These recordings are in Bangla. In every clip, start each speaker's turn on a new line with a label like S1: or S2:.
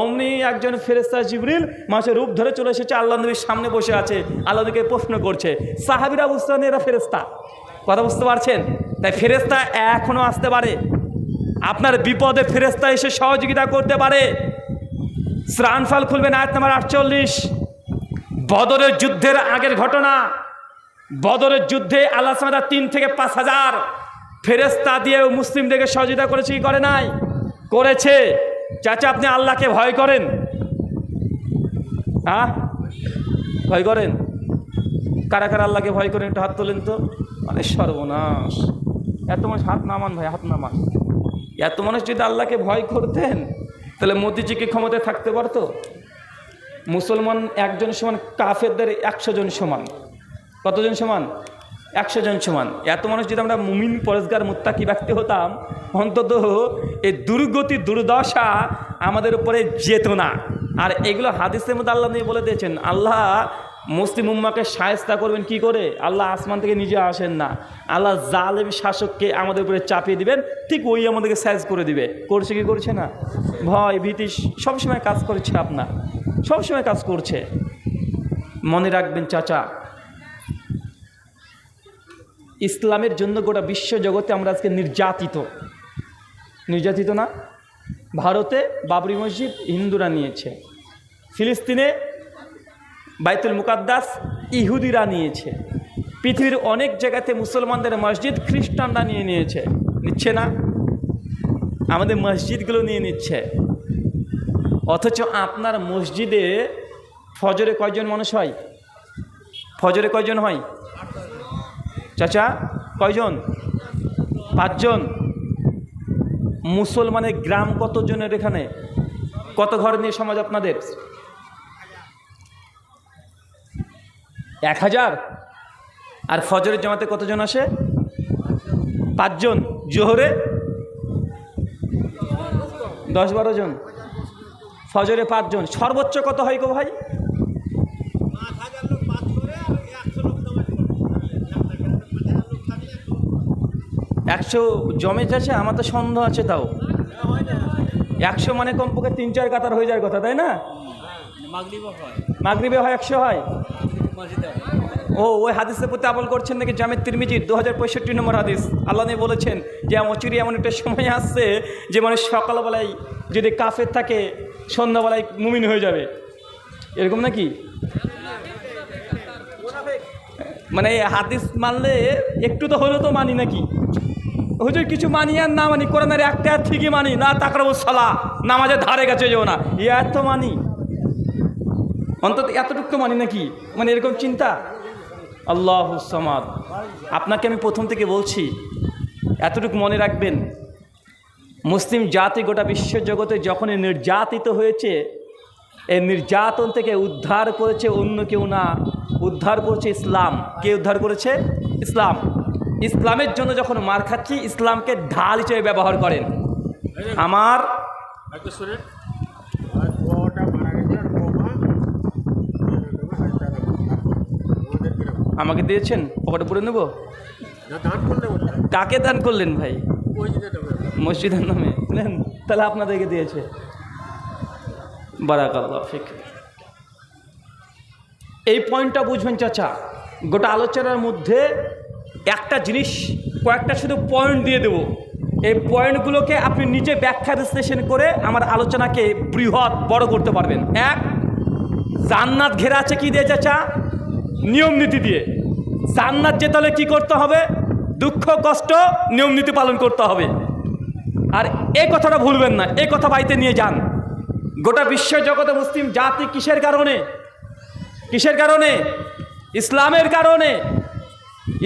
S1: অমনি একজন ফেরেস্তা জিবরিল মাসে রূপ ধরে চলে এসেছে, আল্লাহ নবীর সামনে বসে আছে, আল্লাহ নবীকে প্রশ্ন করছে, সাহাবিরা বুঝতে পারেন এরা ফেরেস্তা কথা বুঝতে পারছেন? তাই ফেরেস্তা এখনও আসতে পারে। আপনার বিপদে ফেরেস্তা এসে সহযোগিতা করতে পারে। শ্রাণ ফাল খুলবেন, আয়াত নাম্বার আটচল্লিশ। বদরের যুদ্ধের আগের ঘটনা। বদরের যুদ্ধে আল্লাহ সামাদা তিন থেকে পাঁচ হাজার ফেরেস্তা দিয়ে মুসলিমদেরকে সহযোগিতা করেছে, কি করে নাই? করেছে। চাচা, আপনি আল্লাহকে ভয় করেন? হ্যাঁ? ভয় করেন? কারা কারা আল্লাহকে ভয় করেন? একটু হাত তোলেন তো। মানে সর্বনাশ। এত মানুষ হাত নামান ভাই, হাত নামান এত মানুষ যদি আল্লাহকে ভয় করতেন, তাহলে মোদিজি কি ক্ষমতায় থাকতে পারতো? মুসলমান একজন সমান, কাফেরদের একশো জন সমান। কতজন সমান? একশো জন সমান। এত মানুষ যদি আমরা মুমিন, পরেশগার, মুত্তাকি ব্যক্তি হতাম, অন্তত এই দুর্গতি, দুর্দশা আমাদের উপরে যেত না। আর এগুলো হাদিসের মধ্যে আল্লাহ নিয়ে বলে দিয়েছেন, আল্লাহ মুসলিম উম্মাকে সায়স্তা করবেন কি করে? আল্লাহ আসমান থেকে নিজে আসেন না। আল্লাহ জালেম শাসককে আমাদের উপরে চাপিয়ে দিবেন, ঠিক ওই আমাদেরকে সাইজ করে দিবে। করছে কি করছে না? ভয়, ভীতি, সবসময় কাজ করছে আপনার, সবসময় কাজ করছে। মনে রাখবেন, চাচা ইসলামের জন্য গোটা বিশ্ব জগতে আমরা আজকে নির্যাতিত। নির্যাতিত না, ভারতে বাবরি মসজিদ হিন্দুরা নিয়েছে, ফিলিস্তিনে বাইতুল মুকাদ্দাস ইহুদিরা নিয়েছে, পৃথিবীর অনেক জায়গাতে মুসলমানদের মসজিদ খ্রিস্টানরা নিয়ে নিয়েছে। নিচ্ছে না, আমাদের মসজিদগুলো নিয়ে নিচ্ছে। অথচ আপনার মসজিদে ফজরে কয়জন মানুষ হয়? ফজরে কয়জন হয়? চাচা, কয়জন? পাঁচজন। মুসলমানের গ্রাম কতজনের এখানে? কত ঘর নিয়ে সমাজ আপনাদের? এক হাজার? আর ফজরের জামাতে কতজন আসে? পাঁচজন। জোহরে? দশ বারো জন। ফজরে পাঁচজন। সর্বোচ্চ কত হয় গো ভাই? একশো জমে যাচ্ছে আমার তো সন্দেহ আছে তাও। একশো মানে কমপক্ষে তিন চার কাতার হয়ে যাওয়ার কথা তাই না? মাগরিবে হয় একশো হয়? ও ওই হাদিসের প্রতি আমল করছেন নাকি জামেদ তিরমিজির? দু হাজার পঁয়ষট্টি নম্বর হাদিস। আল্লাহ নিয়ে বলেছেন যে অচিরি এমন একটা সময় আসছে যে মানুষ সকালবেলায় যদি কাফের থাকে সন্ধ্যাবেলায় মুমিন হয়ে যাবে। এরকম নাকি? মানে হাদিস মানলে একটু তো হলেও তো মানি নাকি? হুজুর কিছু মানি আর না মানি, কোরআনের একটা ঠিকই মানি। না, তাকরাবু সালা নামাজের ধারে গেছে, যেও না। এত মানি। অন্তত এতটুকু তো মানি নাকি? মানে এরকম চিন্তা? আল্লাহ সামাদ। আপনাকে আমি প্রথম থেকে বলছি, এতটুকু মনে রাখবেন, মুসলিম জাতি গোটা বিশ্ব জগতে যখনই নির্যাতিত হয়েছে এই নির্যাতন থেকে উদ্ধার করেছে অন্য কেউ না, উদ্ধার করেছে ইসলাম। কে উদ্ধার করেছে? ইসলাম। ইসলামের জন্য যখন মার খাচ্ছি, ইসলামকে ঢাল হিসেবে ব্যবহার করেন। আমার আমাকে দিয়েছেন? পকেটে পুরে নেব? কাকে দান করলেন ভাই? মসজিদের নামে। তাহলে আপনাদেরকে দিয়েছে। বারাকাল্লাহ এই পয়েন্টটা বুঝবেন, চাচা। গোটা আলোচনার মধ্যে একটা জিনিস, কয়েকটা শুধু পয়েন্ট দিয়ে দেব। এই পয়েন্টগুলোকে আপনি নিজে ব্যাখ্যা বিশ্লেষণ করে আমার আলোচনাকে বৃহৎ বড় করতে পারবেন। এক, জান্নাত ঘেরা আছে কি দিয়ে চাচা? নিয়ম নীতি দিয়ে। জান্নাত যেতে হলে কী করতে হবে? দুঃখ, কষ্ট, নিয়ম নীতি পালন করতে হবে। আর এই কথাটা ভুলবেন না, এই কথা বাড়িতে নিয়ে যান। গোটা বিশ্ব জগতে মুসলিম জাতি কিসের কারণে? কিসের কারণে? ইসলামের কারণে?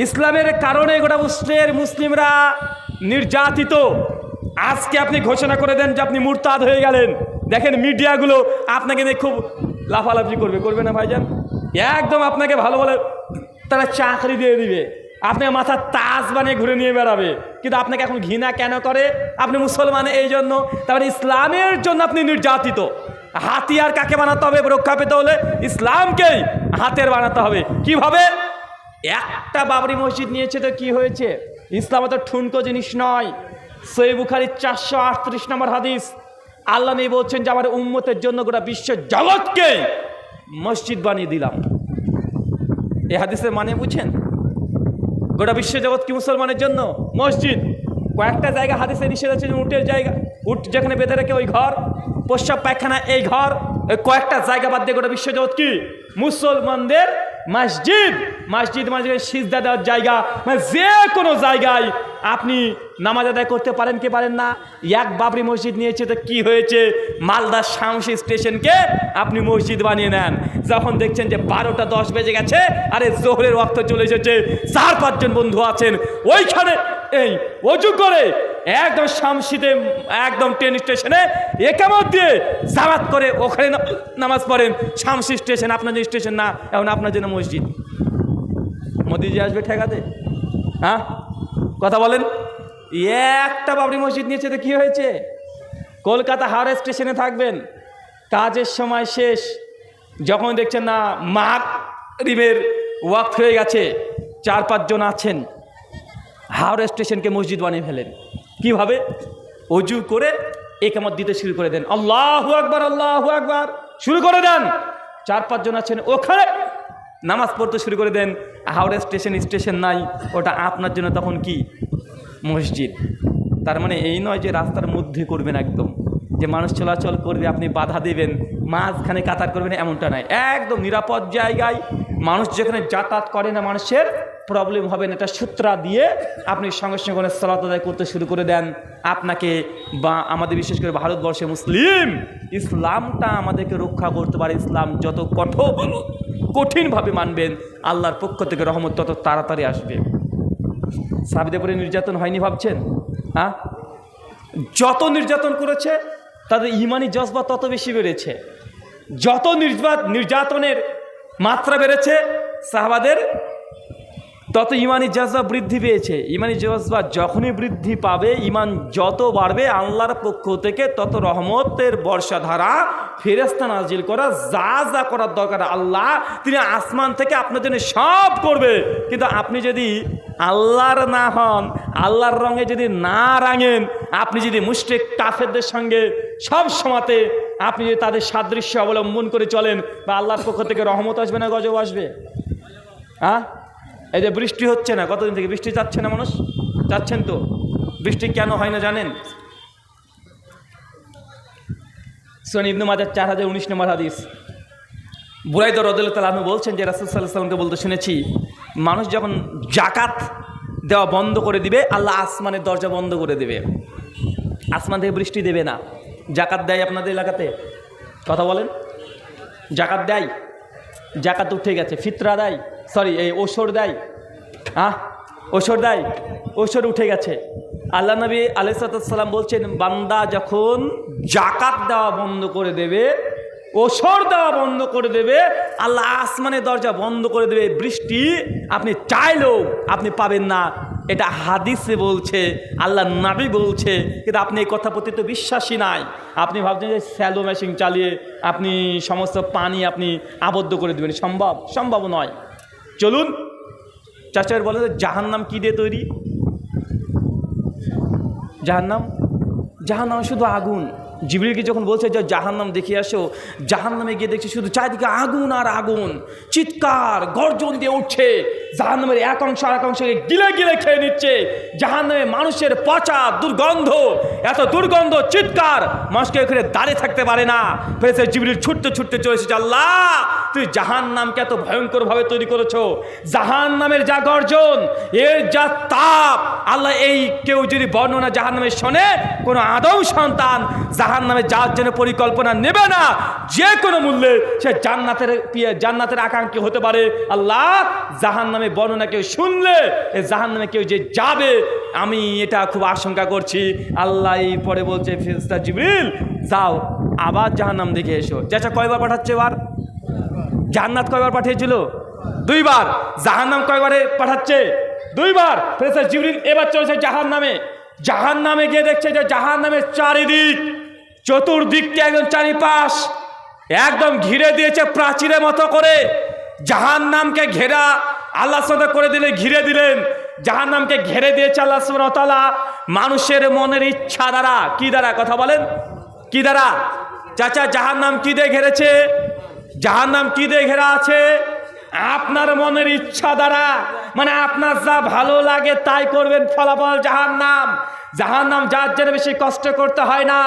S1: ইসলামের কারণে গোটা মুসলিমের মুসলিমরা নির্যাতিত। আজকে আপনি ঘোষণা করে দেন যে আপনি মুরতাদ হয়ে গেলেন। দেখেন মিডিয়াগুলো আপনাকে নিয়ে খুব লাফালাফি করবে। করবে না ভাইজান? একদম আপনাকে ভালো ভালো তারা চাকরি দিয়ে দিবে। আপনাকে মাথার তাজ বানিয়ে ঘুরে নিয়ে বেড়াবে। কিন্তু আপনাকে এখন ঘৃণা কেন করে? আপনি মুসলমান এই জন্য। তারপরে ইসলামের জন্য আপনি নির্যাতিত। হাতিয়ার কাকে বানাতে হবে? রক্ষা পেতে হলে ইসলামকেই হাতের বানাতে হবে। কীভাবে? একটা বাবরি মসজিদ নিয়েছে তো কি হয়েছে? ইসলাম তো ঠুনকো জিনিস নয়। সই বুখারির চারশো আটত্রিশ নম্বর হাদিস। আল্লাহ নেই বলছেন যে, আমার উম্মতের জন্য গোটা বিশ্ব জগৎকে মসজিদ বানিয়ে দিলাম। এ হাদিসের মানে বুঝছেন? গোটা বিশ্ব জগৎ কি মুসলমানের জন্য? মসজিদ। কয়েকটা জায়গা হাদিসে নিষেধ আছে উটের জায়গা, উট যেখানে বেঁধে রেখে ওই ঘর, প্রস্রাব পায়খানা এই ঘর কয়েকটা জায়গা বাদ দিয়ে গোটা বিশ্ব জগৎ কি? মুসলমানদের মসজিদ মসজিদ মানে সিজদা দেওয়ার জায়গা মানে যে কোনো জায়গায় আপনি নামাজ আদায় করতে পারেন কি পারেন না? এক বাবরি মসজিদ নিয়েছে তো কি হয়েছে? মালদার শামসি স্টেশনকে আপনি মসজিদ বানিয়ে নেন। যখন দেখছেন যে বারোটা দশ বেজে গেছে, আরে জোহরের অর্থ চলে এসেছে, চার পাঁচজন বন্ধু আছেন, ওইখানে এই অজু করে একদম শামসিতে একদম ট্রেন স্টেশনে একামত দিয়ে জামাত করে ওখানে নামাজ পড়েন। শামসি স্টেশন আপনার যে স্টেশন না, এখন আপনার জন্য মসজিদ। মোদিজি আসবে ঠেকাতে? হ্যাঁ? কথা বলেন। একটা বাবরি মসজিদ নিয়েছে তো কী হয়েছে? কলকাতা হাওড়া স্টেশনে থাকবেন। কাজের সময় শেষ। যখন দেখছেন না মাঘ রিমের ওয়াক্ত হয়ে গেছে। চার পাঁচজন আছেন। হাওড়া স্টেশনকে মসজিদ বানিয়ে ফেলেন। কীভাবে? অজু করে একামত দিতে শুরু করে দেন। আল্লাহ আকবার আল্লাহ আকবার। শুরু করে দেন। চার পাঁচজন আছেন, ওখানে নামাজ পড়তে শুরু করে দেন। হাওড়া স্টেশন স্টেশন নাই। ওটা আপনার জন্য তখন কি? মসজিদ। তার মানে এই নয় যে রাস্তার মধ্যে করবেন একদম। যে মানুষ চলাচল করবে, আপনি বাধা দেবেন, মাঝখানে কাতার করবেন, এমনটা নয় একদম নিরাপদ জায়গায় মানুষ যেখানে যাতায়াত করে না মানুষের প্রবলেম হবে না, এটা সূত্রা দিয়ে আপনি সঙ্গে সঙ্গে ওখানে সালাত আদায় করতে শুরু করে দেন। আপনাকে বা আমাদের বিশেষ করে ভারতবর্ষে মুসলিম, ইসলামটা আমাদেরকে রক্ষা করতে পারে। ইসলাম যত কঠোর কঠিনভাবে মানবেন, আল্লাহর পক্ষ থেকে রহমত তত তাড়াতাড়ি আসবে। সাবিদের পরে নির্যাতন হয়নি ভাবছেন? হ্যাঁ যত নির্যাতন করেছে, তাদের ইমানি জজবা তত বেশি বেড়েছে। যত নির্যাত নির্যাতনের মাত্রা বেড়েছে, সাহাবাদের তত ইমানি জজবা বৃদ্ধি পেয়েছে। ইমানি জজবা যখনই বৃদ্ধি পাবে, ইমান যত বাড়বে, আল্লাহর পক্ষ থেকে তত রহমতের বর্ষাধারা ফেরেস্তা নাজিল করা, যা যা করার দরকার আল্লাহ, তিনি আসমান থেকে আপনার জন্য সব করবে। কিন্তু আপনি যদি আল্লাহর না হন, আল্লাহর রঙে যদি না রাঙেন, আপনি যদি মুষ্টিক কাফেরদের সঙ্গে সব সময়তে আপনি যদি তাদের সাদৃশ্য অবলম্বন করে চলেন, বা আল্লাহর পক্ষ থেকে রহমত আসবে না গজব আসবে? হ্যাঁ এই যে বৃষ্টি হচ্ছে না, কতদিন থেকে বৃষ্টি চাচ্ছে না মানুষ? চাচ্ছেন তো। বৃষ্টি কেন হয় না জানেন? সোনি ইবনু মাজার চার হাজার উনিশ নম্বর হাদিস। বুরাইদ রদুল্লাহ তালু বলছেন যে রাসুল সাল্লাহ সাল্লামকে বলতে শুনেছি, মানুষ যখন জাকাত দেওয়া বন্ধ করে দিবে, আল্লাহ আসমানের দরজা বন্ধ করে দেবে। আসমান থেকে বৃষ্টি দেবে না। জাকাত দেয় আপনাদের এলাকাতে? কথা বলেন। জাকাত দেয়। জাকাত উঠে গেছে, ফিতরা দেয়। সরি এই ওসর দেয়। হ্যাঁ ওসর দেয়। ওসর উঠে গেছে। আল্লাহ নবী আলাইসালাম বলছেন, বান্দা যখন জাকাত দেওয়া বন্ধ করে দেবে ওসর দেওয়া বন্ধ করে দেবে, আল্লাহ আসমানের দরজা বন্ধ করে দেবে, বৃষ্টি আপনি চাইলেও আপনি পাবেন না। এটা হাদিসে বলছে, আল্লাহ নাবি বলছে, কিন্তু আপনি এই কথা প্রতি তো বিশ্বাসী নাই। আপনি ভাবছেন যে স্যালো মেশিন চালিয়ে আপনি সমস্ত পানি আপনি আবদ্ধ করে দেবেন। সম্ভব সম্ভব নয়। চলুন চাচার বলে জাহান নাম কী দিয়ে তৈরি? জাহান নাম জাহান নাম শুধু আগুন। জিবরিলকে যখন বলছে যে জাহান্নাম দেখে আসো, জাহান্নামে গিয়ে দেখছি শুধু চারিদিকে আগুন আর আগুন, চিৎকার, গর্জন দিয়ে উঠছে। জাহান্নামের এক অংশ আর এক অংশকে গিলে গিলে খেয়ে নিচ্ছে। জাহান্নামে মানুষের পচা দুর্গন্ধ, এত দুর্গন্ধ, চিৎকার, মানুষকে ওখানে দাঁড়িয়ে থাকতে পারে না। ফেরেছে জিবরিল ছুটতে ছুটতে চলেছে আল্লাহ, তুই জাহান নামকে এত ভয়ঙ্করভাবে তৈরি করেছ। জাহান নামের যা গর্জন, এর যা তাপ, আল্লাহ, এই কেউ যদি বর্ণনা জাহান নামে শোনে, কোনো আদম সন্তান জাহান নামে যাওয়ার জন্য পরিকল্পনা নেবে না। যে কোনো মূল্যে সে জান্নাতের জান্নাতের আকাঙ্ক্ষী হতে পারে। আল্লাহ জাহান নামে বর্ণনা কেউ শুনলে, এ জাহান নামে কেউ যে যাবে, আমি এটা খুব আশঙ্কা করছি। আল্লাহ পরে বলছে ফিরস্তা জিবিল যাও, আবার জাহান্নাম দেখে এসো। যেটা কয়বার পাঠাচ্ছে এবার? জান্নাত কয়বার পাঠিয়েছিল? দুইবার। জাহান্নাম কয়বারে পাঠাচ্ছে? দুইবার। ফেরেশতা জিবরিল এবার চলেছে জাহান নামে জাহান নামে গিয়ে দেখছে যে জাহান নামের চারিদিক চতুর্দিককে একদম চারিপাশ একদম ঘিরে দিয়েছে প্রাচীরের মতো করে। জাহান নামকে ঘেরা আল্লাহ সাথে করে দিলে ঘিরে দিলেন। জাহান নামকে ঘেরে দিয়েছে আল্লাহ তাআলা। মানুষের মনের ইচ্ছা দ্বারা কি দ্বারা কথা বলেন? কি দ্বারা? চাচা জাহান নাম কি দিয়ে ঘেরেছে? জাহান নাম কি দিয়ে ঘেরা আছে? আপনার মনের ইচ্ছা দ্বারা। মানে আপনার যা ভালো লাগে তাই করবেন ফলাফল জাহান নাম জাহান নাম যার জন্য বেশি কষ্ট করতে হয় না।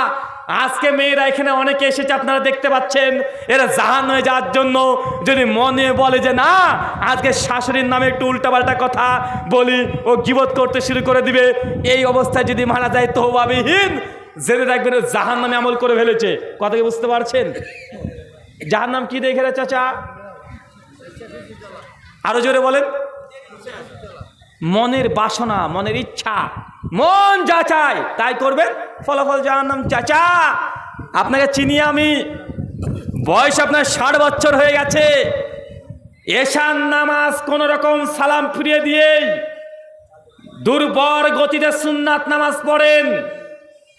S1: আজকে মেয়েরা এখানে অনেকে এসেছে, আপনারা দেখতে পাচ্ছেন। এরা জাহান হয়ে যাওয়ার জন্য যদি মনে বলে যে, না, আজকে শাশুড়ির নামে একটু উল্টাপাল্টা কথা বলি, ও গিবত করতে শুরু করে দিবে। এই অবস্থায় যদি মারা যায় তহবাবিহীন জেনে রাখবেন জাহান নামে আমল করে ফেলেছে। কথা কি বুঝতে পারছেন? জাহান নাম কি দেখে চাচা? আরও জোরে বলেন। মনের বাসনা, মনের ইচ্ছা, মন যা চায়, তাই করবেন। ফলাফল জাহার নাম চাচা, আপনাকে চিনি আমি। বয়স আপনার ষাট বছর হয়ে গেছে। এশান নামাজ কোন রকম সালাম ফিরিয়ে দিয়েই দুর্বর গতিতে সুন্নাত নামাজ পড়েন।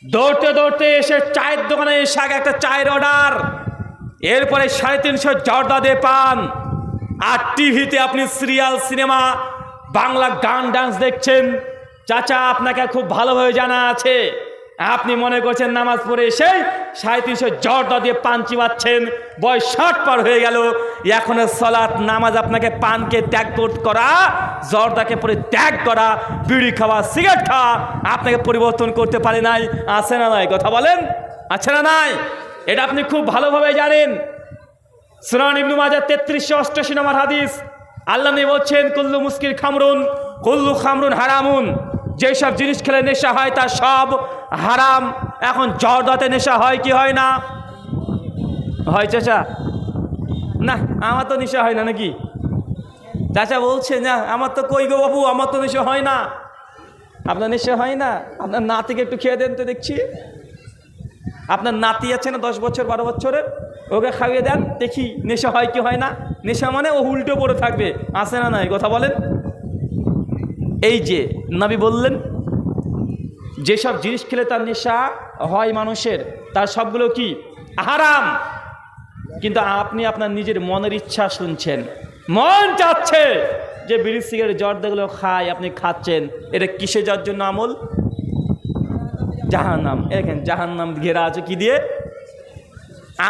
S1: দৌড়তে দৌড়তে এসে চায়ের দোকানে এসে আগে একটা চায়ের অর্ডার, এরপরে সাড়ে তিনশো জর্দা দিয়ে পান। আর টিভিতে আপনি সিরিয়াল, সিনেমা বাংলা গান ডান্স দেখছেন? চাচা, আপনাকে খুব ভালোভাবে জানা আছে। আপনি মনে করছেন নামাজ পড়ে এসে সাড়ে তিনশো জর্দা দিয়ে পান চিবাচ্ছেন। বয়স ষাট পার হয়ে গেল। এখন সলাৎ নামাজ আপনাকে পানকে ত্যাগ কর- জর্দাকে পরে ত্যাগ করা, বিড়ি খাওয়া, সিগারেট খাওয়া আপনাকে পরিবর্তন করতে পারে নাই। আছে না নাই? কথা বলেন? আছে না নাই? এটা আপনি খুব ভালোভাবে জানেন। ইবনু মাজার তেত্রিশশো অষ্টাশি নম্বর হাদিস। আল্লাহ নবী বলছেন, কুল্লু মুস্কির খামরুন, কুল্লু খামরুন হারামুন। যেসব জিনিস খেলে নেশা হয় তা সব হারাম। এখন জর্দাতে নেশা হয় কি হয় না? হয় চাচা। না, আমার তো নেশা হয় না নাকি? চাচা বলছে, না, আমার তো কই গো বাবু, আমার তো নেশা হয় না। আপনার নেশা হয় না? আপনার নাতিকে একটু খেয়ে দেন তো দেখছি। আপনার নাতি আছে না দশ বছর, বারো বছরের? ওকে খাইয়ে দেন, দেখি নেশা হয় কি হয় না। নেশা মানে ও উল্টো পড়ে থাকবে, আসে না নাই, কথা বলেন? এই যে, নাবি বললেন, যেসব জিনিস খেলে তার নেশা হয় মানুষের, তার সবগুলো কি? হারাম। কিন্তু আপনি আপনার নিজের মনের ইচ্ছা শুনছেন, মন চাচ্ছে যে বিড়ি, সিগারেট জর্দাগুলো খায়, আপনি খাচ্ছেন, এটা কিসে যাওয়ার জন্য আমল? জাহান্নাম। দেখেন, জাহান্নাম ঘেরা আছে কি দিয়ে?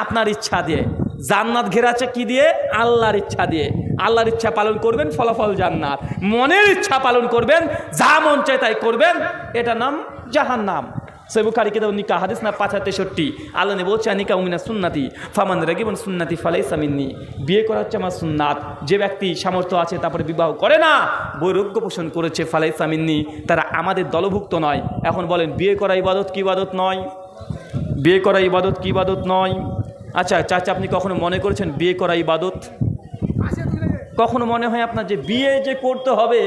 S1: আপনার ইচ্ছা দিয়ে। জান্নাত ঘেরা আছে কি দিয়ে? আল্লাহর ইচ্ছা দিয়ে। আল্লাহর ইচ্ছা পালন করবেন, ফলাফল জান্নাত। মনের ইচ্ছা পালন করবেন, যা মন চায় তাই করবেন। এটা নাম জাহান্নাম। সেবুখারি কেদাব নিকা হাদিস না পাঁচ তেষট্টি। আল্লাহ নে বলছে নিকা উমিনা সুন্নাতি, ফামান রাগিবন সুন্নাতি ফালাই সামিননি বিয়ে করা হচ্ছে আমার সুন্নাত। যে ব্যক্তি সামর্থ্য আছে, তারপরে বিবাহ করে না, বৈরোগ্য পোষণ করেছে ফালাই সামিননি তারা আমাদের দলভুক্ত নয়। এখন বলেন, বিয়ে করা ইবাদত কি ইবাদত নয়? বিয়ে করা ইবাদত কি ইবাদত নয়? আচ্ছা চাচা, আপনি কখনো মনে করেছেন বিয়ে করা ইবাদত? কখনো মনে হয় আপনার যে বিয়ে যে করতে হবে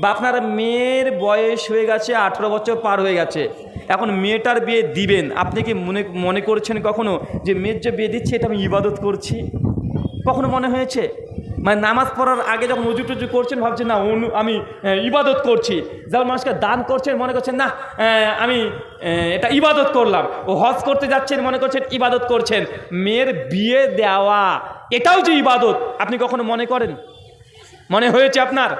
S1: বা আপনার মেয়ের বয়স হয়ে গেছে, আঠেরো বছর পার হয়ে গেছে, এখন মেয়েটার বিয়ে দিবেন, আপনি কি মনে মনে করছেন কখনো যে মেয়ের যে বিয়ে দিচ্ছে, এটা আমি ইবাদত করছি? কখনো মনে হয়েছে? মানে নামাজ পড়ার আগে যখন উজু টুজু করছেন, ভাবছেন, না অনু আমি ইবাদত করছি। যেমন মানুষকে দান করছেন, মনে করছেন, না আমি এটা ইবাদত করলাম। ও হজ করতে যাচ্ছেন, মনে করছেন, ইবাদত করছেন। মেয়ের বিয়ে দেওয়া, এটাও যে ইবাদত, আপনি কখনো মনে করেন? মনে হয়েছে আপনার?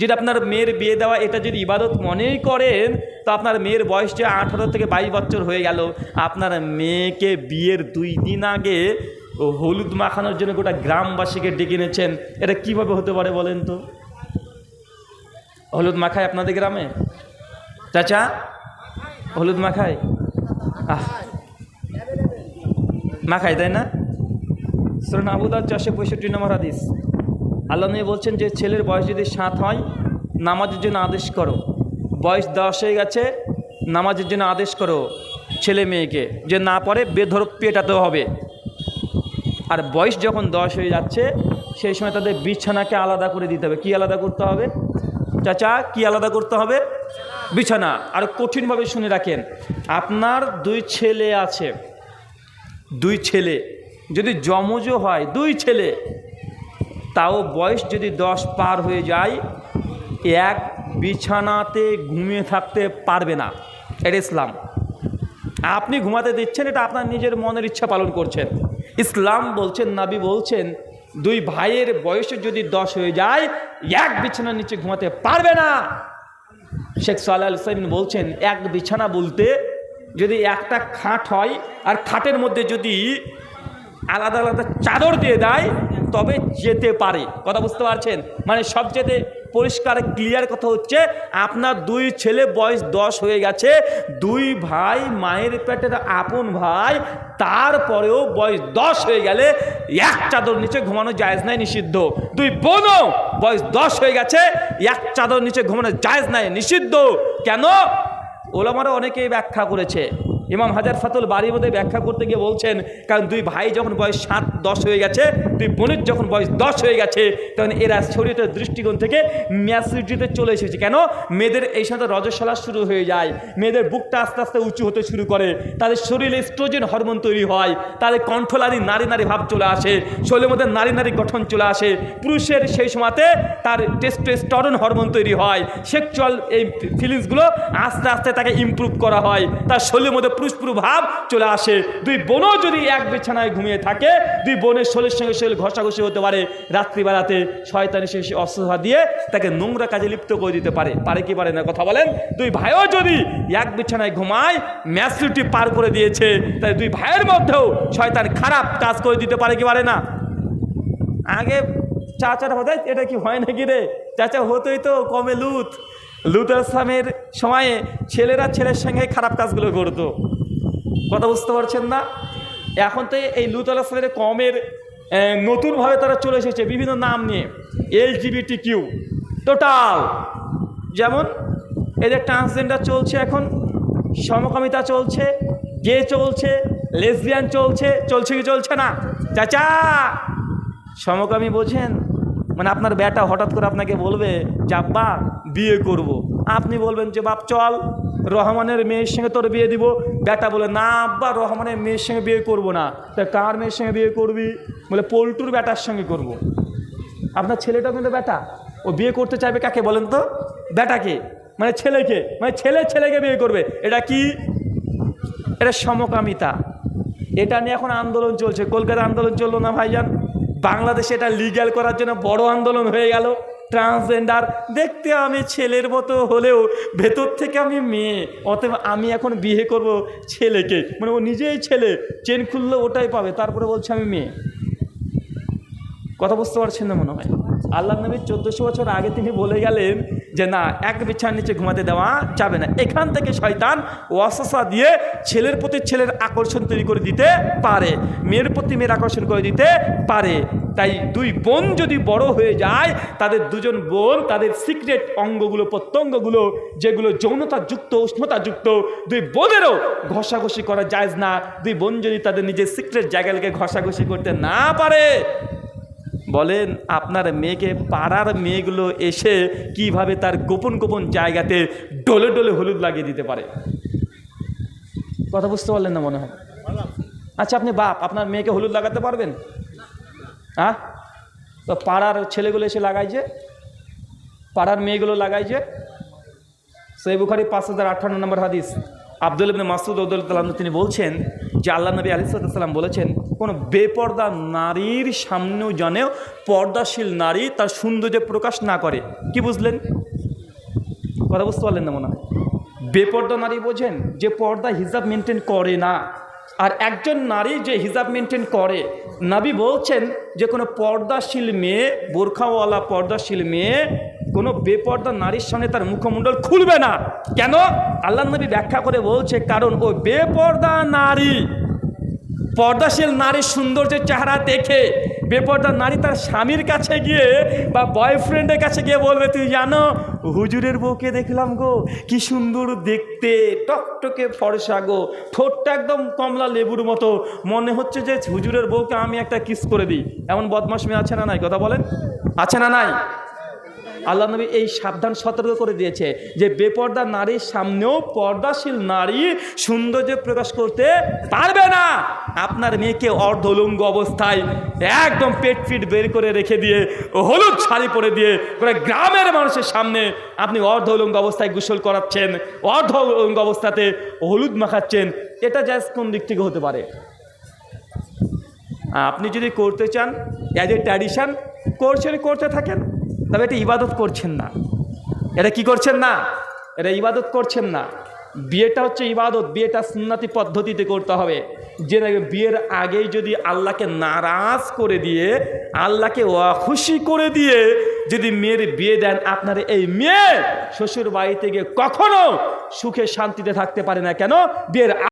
S1: যদি আপনার মেয়ের বিয়ে দেওয়া, এটা যদি ইবাদত মনেই করেন, তো আপনার মেয়ের বয়স যে আঠারো থেকে বাইশ বছর হয়ে গেল। আপনার মেয়েকে বিয়ের দুই দিন আগে হলুদ মাখানোর জন্য গোটা গ্রামবাসীকে ডেকে এনেছেন। এটা কীভাবে হতে পারে বলেন তো? হলুদ মাখায় আপনাদের গ্রামে? চাচা, হলুদ মাখায়? মাখায়, তাই না? সুরান আবুদার চারশো পঁয়ষট্টি নম্বর হাদিস। আল্লাহ নবী বলছেন যে, ছেলের বয়স যদি সাত হয়, নামাজের জন্য আদেশ করো। বয়স দশ হয়ে গেছে, নামাজের জন্য আদেশ করো ছেলে মেয়েকে। যে না পরে বেধর পেটাতে হবে। আর বয়স যখন দশ হয়ে যাচ্ছে, সেই সময় তাদের বিছানাকে আলাদা করে দিতে হবে। কি আলাদা করতে হবে? চাচা, কি আলাদা করতে হবে? বিছানা। আর কঠিনভাবে শুনে রাখেন, আপনার দুই ছেলে আছে। দুই ছেলে। যদি যমজও হয়, দুই ছেলে। তাও বয়স যদি দশ পার হয়ে যায়, এক বিছানাতে ঘুমিয়ে থাকতে পারবে না। এটা ইসলাম। আপনি ঘুমাতে দিচ্ছেন, এটা আপনার নিজের মনের ইচ্ছা পালন করছেন। ইসলাম বলছেন, নাবি বলছেন, দুই ভাইয়ের বয়সে যদি দশ হয়ে যায়, এক বিছানার নিচে ঘুমাতে পারবে না। শেখ সাল্লাহ সাইন বলছেন, এক বিছানা বলতে যদি একটা খাট হয়, আর খাটের মধ্যে যদি আলাদা আলাদা চাদর দিয়ে দেয়, তবে যেতে পারে। কথা বুঝতে পারছেন? মানে সবচেয়ে পরিষ্কার ক্লিয়ার কথা হচ্ছে, আপনার দুই ছেলে বয়স দশ হয়ে গেছে, দুই ভাই মায়ের পেটের আপন ভাই, তারপরেও বয়স দশ হয়ে গেলে এক চাদর নিচে ঘুমানো জায়েজ নাই, নিষিদ্ধ। দুই বোনও বয়স দশ হয়ে গেছে, এক চাদর নিচে ঘুমানো জায়েজ নাই, নিষিদ্ধ। কেন? ওলামারা অনেকেই ব্যাখ্যা করেছে। ইমাম হাজার ফাতুল বাড়ির মধ্যে ব্যাখ্যা করতে গিয়ে বলছেন, কারণ দুই ভাই যখন বয়স সাত, দশ হয়ে গেছে দুই বোনের যখন বয়স দশ হয়ে গেছে, তখন এরা শরীরের দৃষ্টিকোণ থেকে ম্যাসিডিতে চলে এসেছে। কেন? মেয়েদের এই সাথে রজস্বলা শুরু হয়ে যায়। মেয়েদের বুকটা আস্তে আস্তে উঁচু হতে শুরু করে। তাদের শরীরে স্ট্রোজেন হরমোন তৈরি হয়। তাদের কণ্ঠলারি নারী নারী ভাব চলে আসে। শরীরের মধ্যে নারী নারী গঠন চলে আসে। পুরুষের সেই সময়তে তার টেস্টোস্টেরন হরমোন তৈরি হয়। সেক্সুয়াল এই ফিলিংসগুলো আস্তে আস্তে তাকে ইমপ্রুভ করা হয়। তার শরীরের মধ্যে পুরুষ পুরু ভাব চলে আসে। দুই বোনও যদি এক বিছানায় ঘুমিয়ে থাকে, দুই বোনের শরীরের সঙ্গে শরীর ঘষাঘষি হতে পারে, রাত্রিবেলাতে শয়তানি সে অস্ত্র দিয়ে তাকে নোংরা কাজে লিপ্ত করে দিতে পারে। পারে কি পারে না কথা বলেন? দুই ভাইও যদি এক বিছানায় ঘুমায় ম্যাচুরিটি পার করে দিয়েছে, তাই দুই ভাইয়ের মধ্যেও শয়তান খারাপ কাজ করে দিতে পারে কি পারে না? আগে চাচার হতে, এটা কি হয় নাকি রে? চাচা হতোই তো কমে লুত। লুত আসলামের সময়ে ছেলেরা ছেলের সঙ্গে খারাপ কাজগুলো করতো। কথা বুঝতে পারছেন না? এখন তো এই লুত আসলামের কমের নতুনভাবে তারা চলে এসেছে বিভিন্ন নাম নিয়ে এল জিবিটি কিউ টোটাল। যেমন এদের ট্রান্সজেন্ডার চলছে এখন, সমকামিতা চলছে, গে চলছে, লেসবিয়ান চলছে চলছে কি চলছে না? চাচা! সমকামী বোঝেন মানে আপনার বেটা হঠাৎ করে আপনাকে বলবে যে আব্বা বিয়ে করব। আপনি বলবেন যে, বাপ, চল, রহমানের মেয়ের সঙ্গে তোর বিয়ে দিব। বেটা বলে, না, আব্বা, রহমানের মেয়ের সঙ্গে বিয়ে করব না। তা কার মেয়ের সঙ্গে বিয়ে করবি? বলে, পল্টুর বেটার সঙ্গে করব। আপনার ছেলেটা কিন্তু বেটা। ও বিয়ে করতে চাইবে কাকে বলেন তো? বেটাকে। মানে ছেলেকে। মানে ছেলে ছেলেকে বিয়ে করবে। এটা কি? এটা সমকামিতা। এটা নিয়ে এখন আন্দোলন চলছে। কলকাতা আন্দোলন চলল না ভাইজান? বাংলাদেশে এটা লিগ্যাল করার জন্য বড় আন্দোলন হয়ে গেল। ট্রান্সজেন্ডার, দেখতে আমি ছেলের মতো হলেও ভেতর থেকে আমি মেয়ে। অতএব আমি এখন বিয়ে করব ছেলেকে। মানে ও নিজেই ছেলে, চেন খুললে ওটাই পাবে, তারপরে বলছে আমি মেয়ে। কথা বুঝতে পারছেন না মনে হয়? আল্লাহ নবী চোদ্দোশো বছর আগে তিনি বলে গেলেন যে, না, এক বিছার নিচে ঘুমাতে দেওয়া যাবে না। এখান থেকে শয়তান ওয়াসা দিয়ে ছেলের প্রতি ছেলের আকর্ষণ তৈরি করে দিতে পারে। মেয়ের প্রতি মেয়ের আকর্ষণ করে দিতে পারে। তাই দুই বোন যদি বড় হয়ে যায়, তাদের দুজন বোন, তাদের সিক্রেট অঙ্গগুলো, প্রত্যঙ্গগুলো, যেগুলো যৌনতাযুক্ত, উষ্ণতাযুক্ত, দুই বোনেরও ঘষাঘষি করা যায় না। দুই বোন যদি তাদের নিজের সিক্রেট জায়গাকে ঘষাঘষি করতে না পারে, বলেন আপনার মেয়েকে পাড়ার মেয়েগুলো এসে কীভাবে তার গোপন গোপন জায়গাতে ডলে ডলে হলুদ লাগিয়ে দিতে পারে? কথা বুঝতে পারলেন না মনে হয়? আচ্ছা আপনি বাপ, আপনার মেয়েকে হলুদ লাগাতে পারবেন? হ্যাঁ? তো পাড়ার ছেলেগুলো এসে লাগাই যে পাড়ার মেয়েগুলো লাগাই যে সেই বুখারি পাঁচ হাজার আঠান্ন নম্বর হাদিস। আব্দুল ইবনে মাসুদ উদ্দুল্লাহ তিনি বলছেন, যে আল্লাহ নবী আলিসাল্লাম বলেছেন, কোনো বেপর্দা নারীর সামনেও জানেও পর্দাশীল নারী তার সৌন্দর্য প্রকাশ না করে। কি বুঝলেন? কথা বুঝতে পারলেন না মনে হয়? বেপর্দা নারী বোঝেন যে পর্দা হিজাব মেনটেন করে না। আর একজন নারী যে হিজাব মেনটেন করে নাবি বলছেন যে কোনো পর্দাশীল মেয়ে, বোরখাওয়ালা পর্দাশীল মেয়ে, কোনো বেপর্দা নারীর সামনে তার মুখমণ্ডল খুলবে না। কেন? আল্লাহ নবী ব্যাখ্যা করে বলছে, কারণ ও বেপর্দা নারী, পর্দাশীল নারীর সৌন্দর্যের চেহারা দেখে বেপর্দা নারী তার স্বামীর কাছে গিয়ে বা বয়ফ্রেন্ডের কাছে গিয়ে বলবে, তুই জানো হুজুরের বউকে দেখলাম গো, কি সুন্দর দেখতে, টকটকে ফরসা গো, ঠোঁটটা একদম কমলা লেবুর মতো। মনে হচ্ছে যে হুজুরের বউকে আমি একটা কিস করে দিই। এমন বদমাস মেয়ে আছে না নাই? কথা বলেন। আছে না নাই? আল্লাহ নবী এই সাবধান, সতর্ক করে দিয়েছে যে বেপর্দা নারীর সামনেও পর্দাশীল নারী সৌন্দর্য প্রকাশ করতে পারবে না। আপনার মেয়েকে অর্ধলঙ্গ অবস্থায় একদম পেট ফিট বের করে রেখে দিয়ে, হলুদ শাড়ি পরে দিয়ে পুরো গ্রামের মানুষের সামনে আপনি অর্ধলঙ্গ অবস্থায় গোসল করাচ্ছেন, অর্ধলঙ্গ অবস্থাতে হলুদ মাখাচ্ছেন, এটা জাস্ট কোন দিক থেকে হতে পারে? আপনি যদি করতে চান অ্যাজ এ ট্র্যাডিশান করছেন, করতে থাকেন। তবে এটা ইবাদত করছেন না। এটা কি করছেন না? এটা ইবাদত করছেন না। বিয়েটা হচ্ছে ইবাদত, বিয়েটা সুন্নাতি পদ্ধতিতে করতে হবে। যে নাকি বিয়ের আগেই যদি আল্লাহকে নারাজ করে দিয়ে, আল্লাহকে অখুশি করে দিয়ে যদি মেয়ের বিয়ে দেন, আপনার এই মেয়ে শ্বশুর বাড়িতে গিয়ে কখনো সুখে শান্তিতে থাকতে পারে না। কেন? বিয়ের